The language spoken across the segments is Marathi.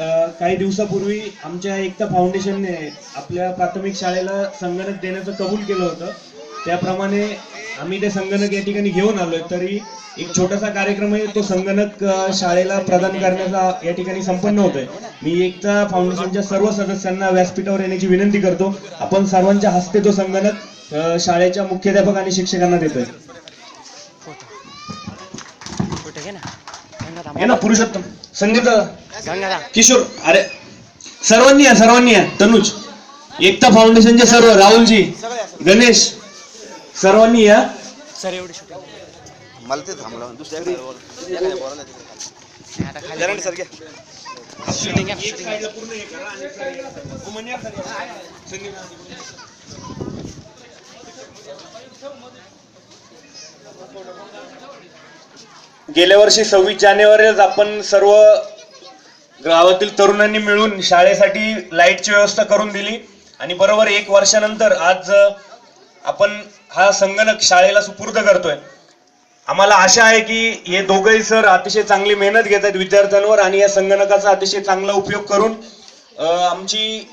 काही दिवसापूर्वी आमच्या एकता फाउंडेशनने आपल्या प्राथमिक शाळेला संगणक देण्याचं कबूल केलं होतं. त्याप्रमाणे आम्ही ते संगणक या ठिकाणी घेऊन आलोय. तरी एक छोटासा कार्यक्रम आहे तो संगणक शाळेला प्रदान करण्याचा या ठिकाणी संपन्न होतोय. मी एकता फाउंडेशनच्या सर्व सदस्यांना व्यासपीठावर येण्याची विनंती करतो. आपण सर्वांच्या हस्ते तो संगणक शाळेच्या मुख्याध्यापक आणि शिक्षकांना देतोय. घे ना हे पुरुषोत्तम संदीप दादा किशोर अरे सर्वांनी या सर्वांनी या. तनुज एकता फाउंडेशनचे सर्व राहुलजी गणेश सर्वांनी या. सर एवढी मला ते थांबलं सर घ्या. शूटिंग शूटिंग गेल्या वर्षी सव्वीस जानेवारीलाच आपण सर्व गावातील तरुणांनी मिळून शाळेसाठी लाईटची व्यवस्था करून दिली. आणि बरोबर एक वर्षानंतर आज आपण हा संगणक शाळेला सुपूर्द करतोय. आम्हाला आशा आहे की हे दोघंही सर अतिशय चांगली मेहनत घेत आहेत विद्यार्थ्यांवर आणि या संगणकाचा अतिशय चांगला उपयोग करून आमची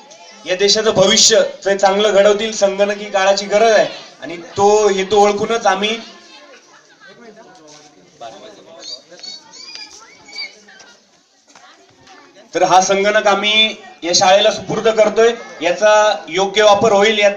या देशाचं भविष्य चांगलं घडवतील संगणक ही काळाची गरज आहे. आणि तो हेतू ओळखूनच आम्ही तर हा संगणक आम्ही या शाळेला सुपूर्द करतोय. याचा योग्य वापर होईल यात.